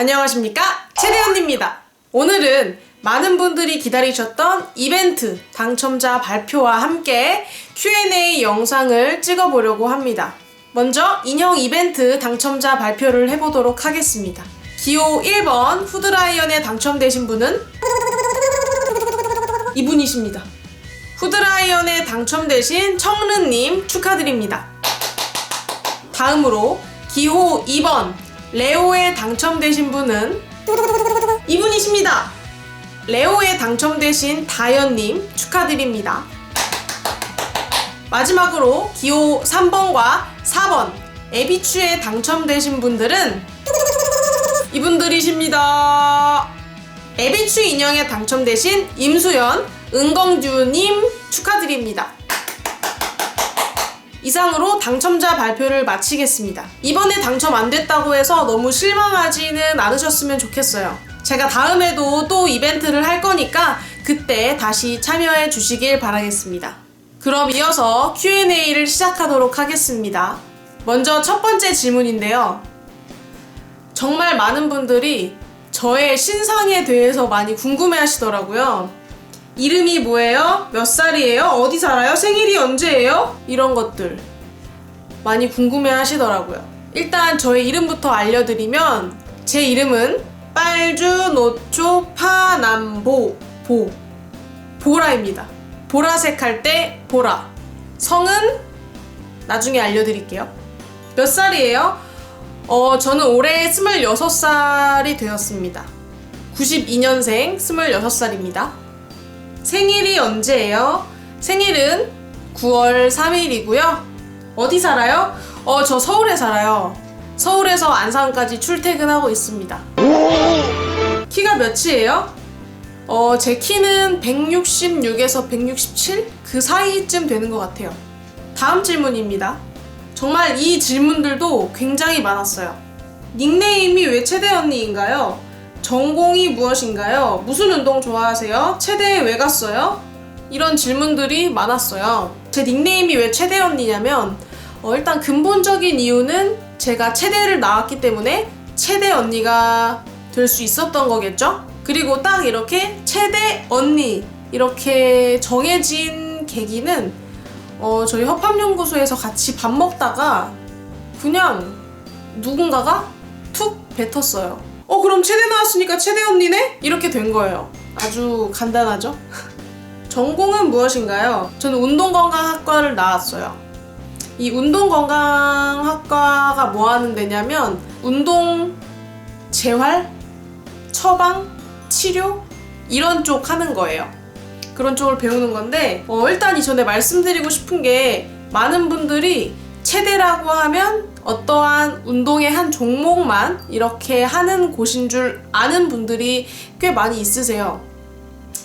안녕하십니까? 최대현입니다. 오늘은 많은 분들이 기다리셨던 이벤트 당첨자 발표와 함께 Q&A 영상을 찍어보려고 합니다. 먼저 인형 이벤트 당첨자 발표를 해보도록 하겠습니다. 기호 1번 후드라이언에 당첨되신 분은 이분이십니다. 후드라이언에 당첨되신 청르님 축하드립니다. 다음으로 기호 2번 레오에 당첨되신 분은 이분이십니다. 레오에 당첨되신 다현님 축하드립니다. 마지막으로 기호 3번과 4번 에비추에 당첨되신 분들은 이분들이십니다. 에비추 인형에 당첨되신 임수연, 은광주님 축하드립니다. 이상으로 당첨자 발표를 마치겠습니다. 이번에 당첨 안 됐다고 해서 너무 실망하지는 않으셨으면 좋겠어요. 제가 다음에도 또 이벤트를 할 거니까 그때 다시 참여해 주시길 바라겠습니다. 그럼 이어서 Q&A를 시작하도록 하겠습니다. 먼저 첫 번째 질문인데요. 정말 많은 분들이 저의 신상에 대해서 많이 궁금해 하시더라고요. 이름이 뭐예요? 몇 살이에요? 어디 살아요? 생일이 언제예요? 이런 것들 많이 궁금해 하시더라고요. 일단 저의 이름부터 알려드리면 제 이름은 빨주 노초 파남보 보 보라입니다. 보라색 할 때 보라. 성은 나중에 알려드릴게요. 몇 살이에요? 어, 저는 올해 26살이 되었습니다. 92년생 26살입니다. 생일이 언제예요? 생일은 9월 3일이고요. 어디 살아요? 어, 저 서울에 살아요. 서울에서 안산까지 출퇴근하고 있습니다. 키가 몇이에요? 어, 제 키는 166에서 167? 그 사이쯤 되는 것 같아요. 다음 질문입니다. 정말 이 질문들도 굉장히 많았어요. 닉네임이 왜 최대 언니인가요? 전공이 무엇인가요? 무슨 운동 좋아하세요? 체대에 왜 갔어요? 이런 질문들이 많았어요. 제 닉네임이 왜 체대 언니냐면 어, 일단 근본적인 이유는 제가 체대를 나왔기 때문에 체대 언니가 될 수 있었던 거겠죠? 그리고 딱 이렇게 체대 언니 이렇게 정해진 계기는 어, 저희 협합연구소에서 같이 밥 먹다가 그냥 누군가가 툭 뱉었어요. 어, 그럼 체대 나왔으니까 체대 언니네? 이렇게 된 거예요. 아주 간단하죠? 전공은 무엇인가요? 저는 운동건강학과를 나왔어요. 이 운동건강학과가 뭐 하는 데냐면, 운동, 재활, 처방, 치료, 이런 쪽 하는 거예요. 그런 쪽을 배우는 건데, 어, 일단 이전에 말씀드리고 싶은 게, 많은 분들이 체대라고 하면 어떠한 운동의 한 종목만 이렇게 하는 곳인 줄 아는 분들이 꽤 많이 있으세요.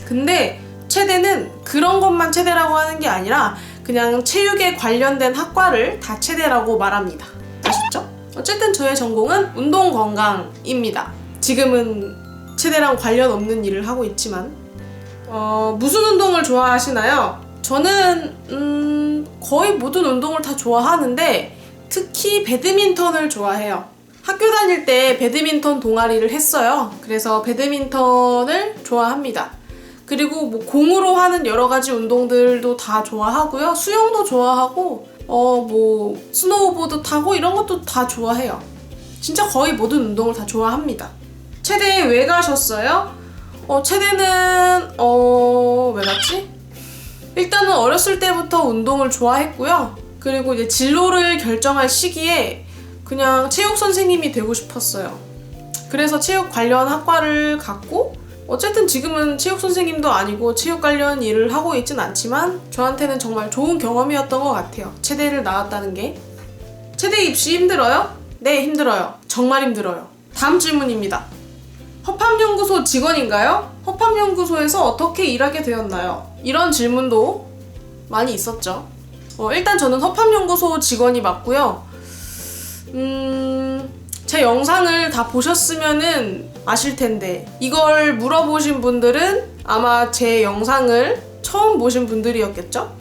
근데 체대는 그런 것만 체대라고 하는 게 아니라 그냥 체육에 관련된 학과를 다 체대라고 말합니다. 아셨죠? 어쨌든 저의 전공은 운동 건강입니다. 지금은 체대랑 관련 없는 일을 하고 있지만 어, 무슨 운동을 좋아하시나요? 저는 음, 거의 모든 운동을 다 좋아하는데 특히 배드민턴을 좋아해요. 학교 다닐 때 배드민턴 동아리를 했어요. 그래서 배드민턴을 좋아합니다. 그리고 뭐 공으로 하는 여러 가지 운동들도 다 좋아하고요. 수영도 좋아하고 어 뭐 스노우보드 타고 이런 것도 다 좋아해요. 진짜 거의 모든 운동을 다 좋아합니다. 체대에 왜 가셨어요? 어 체대는 어 왜 갔지? 일단은 어렸을 때부터 운동을 좋아했고요. 그리고 이제 진로를 결정할 시기에 그냥 체육 선생님이 되고 싶었어요. 그래서 체육 관련 학과를 갔고 어쨌든 지금은 체육 선생님도 아니고 체육 관련 일을 하고 있진 않지만 저한테는 정말 좋은 경험이었던 것 같아요. 체대를 나왔다는 게. 체대 입시 힘들어요? 네, 힘들어요. 정말 힘들어요. 다음 질문입니다. 허팝연구소 직원인가요? 허팝연구소에서 어떻게 일하게 되었나요? 이런 질문도 많이 있었죠. 어, 일단 저는 허팝연구소 직원이 맞고요. 음, 제 영상을 다 보셨으면은 아실 텐데 이걸 물어보신 분들은 아마 제 영상을 처음 보신 분들이었겠죠?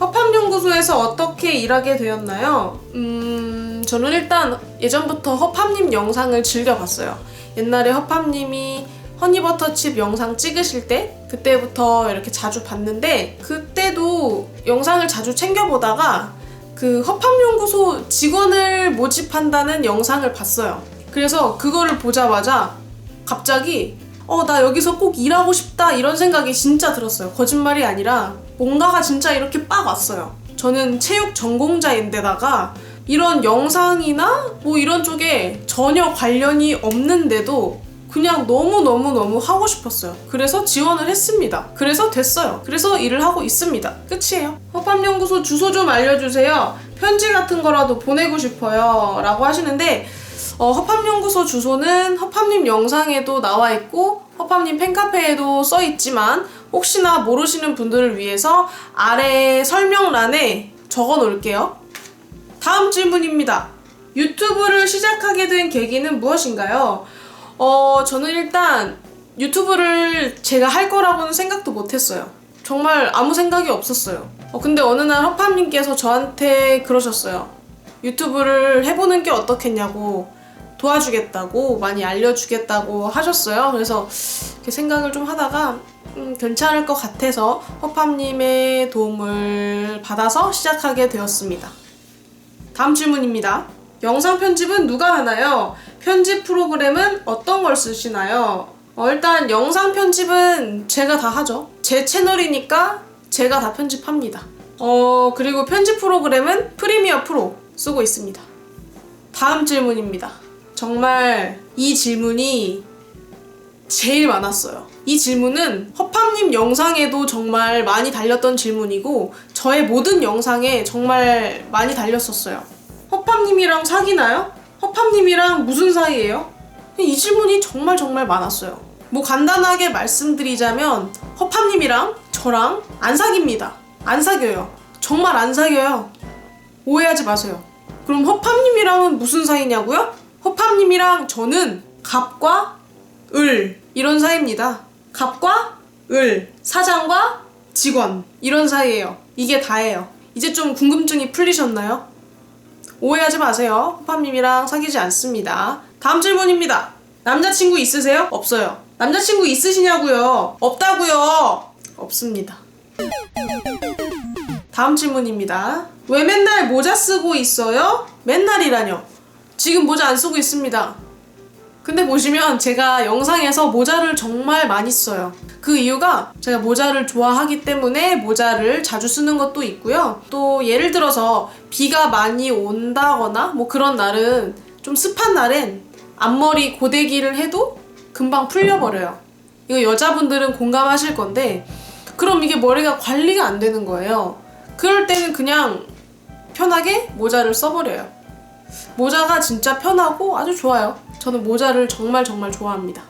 허팝연구소에서 어떻게 일하게 되었나요? 음, 저는 일단 예전부터 허팝님 영상을 즐겨봤어요. 옛날에 허팝님이 허니버터칩 영상 찍으실 때 그때부터 이렇게 자주 봤는데 그때도 영상을 자주 챙겨보다가 그 허팝연구소 직원을 모집한다는 영상을 봤어요. 그래서 그거를 보자마자 갑자기 어, 나 여기서 꼭 일하고 싶다 이런 생각이 진짜 들었어요. 거짓말이 아니라 뭔가가 진짜 이렇게 빡 왔어요. 저는 체육 전공자인데다가 이런 영상이나 뭐 이런 쪽에 전혀 관련이 없는데도 그냥 너무너무너무 하고 싶었어요. 그래서 지원을 했습니다. 그래서 됐어요. 그래서 일을 하고 있습니다. 끝이에요. 허팝연구소 주소 좀 알려주세요. 편지 같은 거라도 보내고 싶어요. 라고 하시는데 어, 허팝연구소 주소는 허팝님 영상에도 나와 있고 허팝님 팬카페에도 써 있지만 혹시나 모르시는 분들을 위해서 아래 설명란에 적어 놓을게요. 다음 질문입니다. 유튜브를 시작하게 된 계기는 무엇인가요? 어, 저는 일단 유튜브를 제가 할 거라고는 생각도 못 했어요. 정말 아무 생각이 없었어요. 어, 근데 어느 날 허팝님께서 저한테 그러셨어요. 유튜브를 해보는 게 어떻겠냐고 도와주겠다고 많이 알려주겠다고 하셨어요. 그래서 생각을 좀 하다가 음, 괜찮을 것 같아서 허팝님의 도움을 받아서 시작하게 되었습니다. 다음 질문입니다. 영상 편집은 누가 하나요? 편집 프로그램은 어떤 걸 쓰시나요? 어, 일단 영상 편집은 제가 다 하죠. 제 채널이니까 제가 다 편집합니다. 어, 그리고 편집 프로그램은 프리미어 프로 쓰고 있습니다. 다음 질문입니다. 정말 이 질문이 제일 많았어요. 이 질문은 허팝님 영상에도 정말 많이 달렸던 질문이고 저의 모든 영상에 정말 많이 달렸었어요. 허팝님이랑 사귀나요? 허팝님이랑 무슨 사이예요? 이 질문이 정말 정말 많았어요. 뭐 간단하게 말씀드리자면 허팝님이랑 저랑 안 사깁니다. 안 사겨요. 정말 안 사겨요. 오해하지 마세요. 그럼 허팝님이랑은 무슨 사이냐고요? 허팝님이랑 저는 갑과 을 이런 사이입니다. 갑과 을 사장과 직원 이런 사이예요. 이게 다예요. 이제 좀 궁금증이 풀리셨나요? 오해하지 마세요. 허팝님이랑 사귀지 않습니다. 다음 질문입니다. 남자친구 있으세요? 없어요. 남자친구 있으시냐고요? 없다고요. 없습니다. 다음 질문입니다. 왜 맨날 모자 쓰고 있어요? 맨날이라뇨. 지금 모자 안 쓰고 있습니다. 근데 보시면 제가 영상에서 모자를 정말 많이 써요. 그 이유가 제가 모자를 좋아하기 때문에 모자를 자주 쓰는 것도 있고요. 또 예를 들어서 비가 많이 온다거나 뭐 그런 날은 좀 습한 날엔 앞머리 고데기를 해도 금방 풀려버려요. 이거 여자분들은 공감하실 건데 그럼 이게 머리가 관리가 안 되는 거예요. 그럴 때는 그냥 편하게 모자를 써버려요. 모자가 진짜 편하고 아주 좋아요. 저는 모자를 정말 정말 좋아합니다.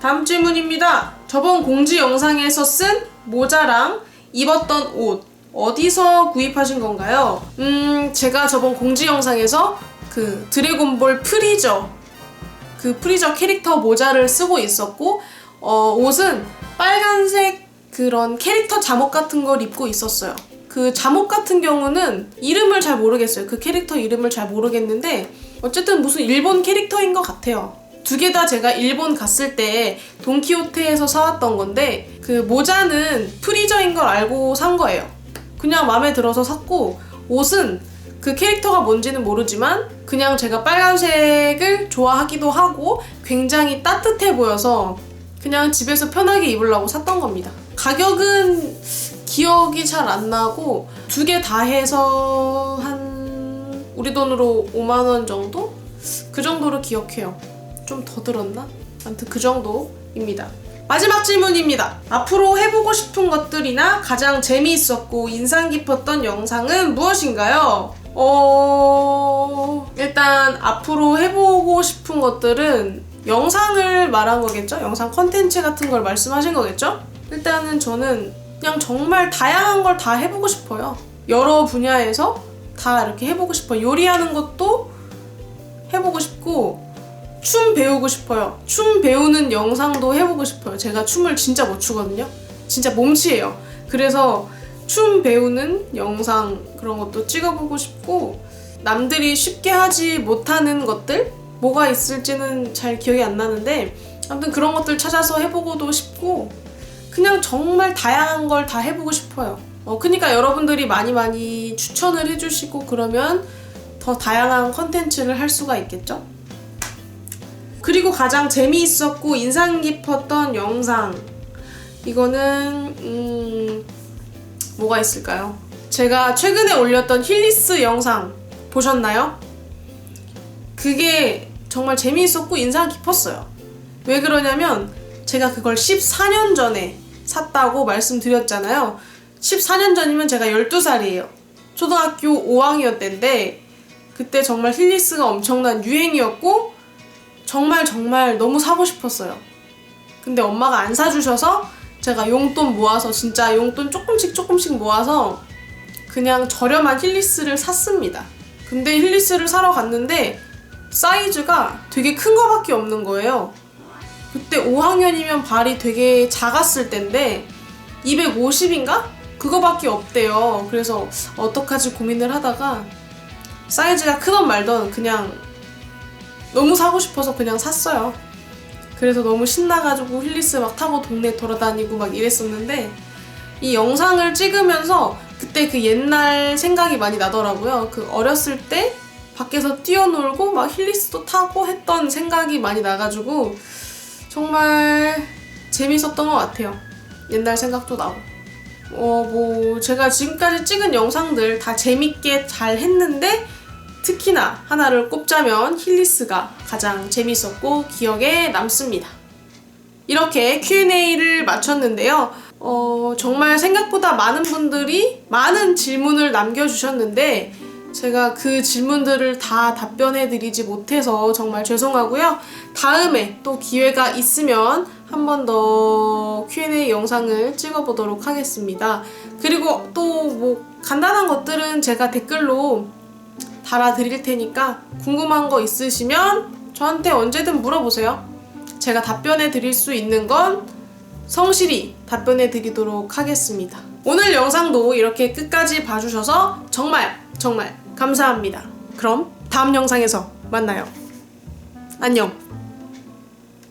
다음 질문입니다. 저번 공지 영상에서 쓴 모자랑 입었던 옷 어디서 구입하신 건가요? 음, 제가 저번 공지 영상에서 그 드래곤볼 프리저 그 프리저 캐릭터 모자를 쓰고 있었고 어, 옷은 빨간색 그런 캐릭터 잠옷 같은 걸 입고 있었어요. 그 잠옷 같은 경우는 이름을 잘 모르겠어요. 그 캐릭터 이름을 잘 모르겠는데 어쨌든 무슨 일본 캐릭터인 것 같아요. 두 개 다 제가 일본 갔을 때 돈키호테에서 사왔던 건데 그 모자는 프리저인 걸 알고 산 거예요. 그냥 마음에 들어서 샀고 옷은 그 캐릭터가 뭔지는 모르지만 그냥 제가 빨간색을 좋아하기도 하고 굉장히 따뜻해 보여서 그냥 집에서 편하게 입으려고 샀던 겁니다. 가격은 기억이 잘 안 나고 두 개 다 해서 한 우리 돈으로 5만 원 정도? 그 정도로 기억해요. 좀 더 들었나? 아무튼 그 정도입니다. 마지막 질문입니다. 앞으로 해보고 싶은 것들이나 가장 재미있었고 인상 깊었던 영상은 무엇인가요? 어, 일단 앞으로 해보고 싶은 것들은 영상을 말한 거겠죠? 영상 컨텐츠 같은 걸 말씀하신 거겠죠? 일단은 저는 그냥 정말 다양한 걸 다 해보고 싶어요. 여러 분야에서 다 이렇게 해보고 싶어요. 요리하는 것도 해보고 싶고, 춤 배우고 싶어요. 춤 배우는 영상도 해보고 싶어요. 제가 춤을 진짜 못 추거든요. 진짜 몸치예요. 그래서 춤 배우는 영상 그런 것도 찍어보고 싶고, 남들이 쉽게 하지 못하는 것들? 뭐가 있을지는 잘 기억이 안 나는데 아무튼 그런 것들 찾아서 해보고도 싶고 그냥 정말 다양한 걸 다 해보고 싶어요. 어, 그러니까 여러분들이 많이 많이 추천을 해주시고 그러면 더 다양한 컨텐츠를 할 수가 있겠죠? 그리고 가장 재미있었고 인상 깊었던 영상 이거는 음 뭐가 있을까요? 제가 최근에 올렸던 힐리스 영상 보셨나요? 그게 정말 재미있었고 인상 깊었어요. 왜 그러냐면 제가 그걸 14년 전에 샀다고 말씀드렸잖아요. 14년 전이면 제가 12살이에요. 초등학교 5학년 때인데 그때 정말 힐리스가 엄청난 유행이었고 정말 정말 너무 사고 싶었어요. 근데 엄마가 안 사주셔서 제가 용돈 모아서 진짜 용돈 조금씩 조금씩 모아서 그냥 저렴한 힐리스를 샀습니다. 근데 힐리스를 사러 갔는데 사이즈가 되게 큰 거밖에 없는 거예요. 그때 5학년이면 발이 되게 작았을 때인데 250인가? 그거밖에 없대요. 그래서 어떡하지 고민을 하다가 사이즈가 크던 말던 그냥 너무 사고 싶어서 그냥 샀어요. 그래서 너무 신나가지고 힐리스 막 타고 동네 돌아다니고 막 이랬었는데 이 영상을 찍으면서 그때 그 옛날 생각이 많이 나더라고요. 그 어렸을 때 밖에서 뛰어놀고 막 힐리스도 타고 했던 생각이 많이 나가지고 정말 재밌었던 것 같아요. 옛날 생각도 나고. 어, 뭐, 제가 지금까지 찍은 영상들 다 재밌게 잘 했는데, 특히나 하나를 꼽자면 힐리스가 가장 재밌었고 기억에 남습니다. 이렇게 Q&A를 마쳤는데요. 어, 정말 생각보다 많은 분들이 많은 질문을 남겨주셨는데, 제가 그 질문들을 다 답변해 드리지 못해서 정말 죄송하고요. 다음에 또 기회가 있으면 한 번 더 Q&A 영상을 찍어보도록 하겠습니다. 그리고 또 뭐 간단한 것들은 제가 댓글로 달아드릴 테니까 궁금한 거 있으시면 저한테 언제든 물어보세요. 제가 답변해 드릴 수 있는 건 성실히 답변해 드리도록 하겠습니다. 오늘 영상도 이렇게 끝까지 봐주셔서 정말 정말 감사합니다. 그럼 다음 영상에서 만나요. 안녕.